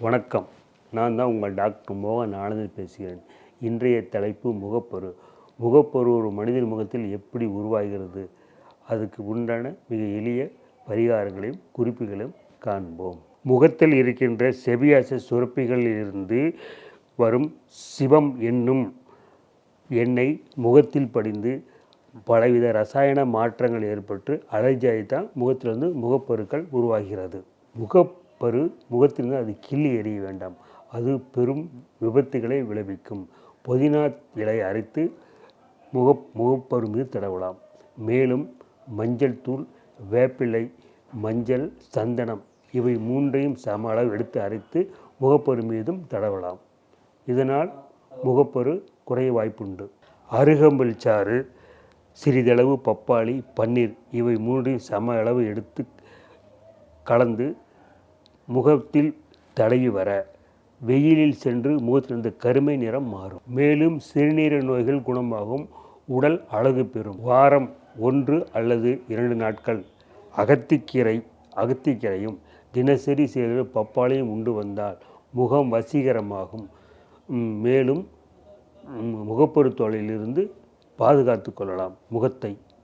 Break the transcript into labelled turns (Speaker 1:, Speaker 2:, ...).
Speaker 1: வணக்கம். நான் தான் உங்கள் டாக்டர் மோகன் ஆனந்த் பேசுகிறேன். இன்றைய தலைப்பு முகப்பரு. முகப்பரு ஒரு மனிதன் முகத்தில் எப்படி உருவாகிறது? அதுக்கு உண்டான மிக எளிய பரிகாரங்களையும் குறிப்புகளையும் காண்போம். முகத்தில் இருக்கின்ற செவியாச சுரப்பிகளிலிருந்து வரும் சிவம் என்னும் எண்ணெய் முகத்தில் படிந்து பலவித ரசாயன மாற்றங்கள் ஏற்பட்டு அலர்ஜியாகி தான் முகத்திலிருந்து முகப்பொருட்கள் உருவாகிறது. பரு முகத்திலிருந்து அது கிள்ளி எறிய வேண்டாம். அது பெரும் விபத்துகளை விளைவிக்கும். புதினா இலை அரைத்து முக முகப்பரு மீது தடவலாம். மேலும் மஞ்சள் தூள் வேப்பிலை மஞ்சள் சந்தனம் இவை மூன்றையும் சம அளவு எடுத்து அரைத்து முகப்பரு மீதும் தடவலாம். இதனால் முகப்பரு குறைய வாய்ப்புண்டு. அருகம்புல் சாறு சிறிதளவு பப்பாளி பன்னீர் இவை மூன்றையும் சம அளவு எடுத்து கலந்து முகத்தில் தடவி வர வெயிலில் சென்று முகத்திலிருந்து கருமை நிறம் மாறும். மேலும் சிறுநீரக நோய்கள் குணமாகும். உடல் அழகு பெறும். வாரம் ஒன்று அல்லது இரண்டு நாட்கள் அகத்திக்கீரை அகத்திக்கீரையும் தினசரி செய்து பப்பாளியும் உண்டு வந்தால் முகம் வசீகரமாகும். மேலும் ம், முகப்பரு பாதுகாத்து கொள்ளலாம். முகத்தை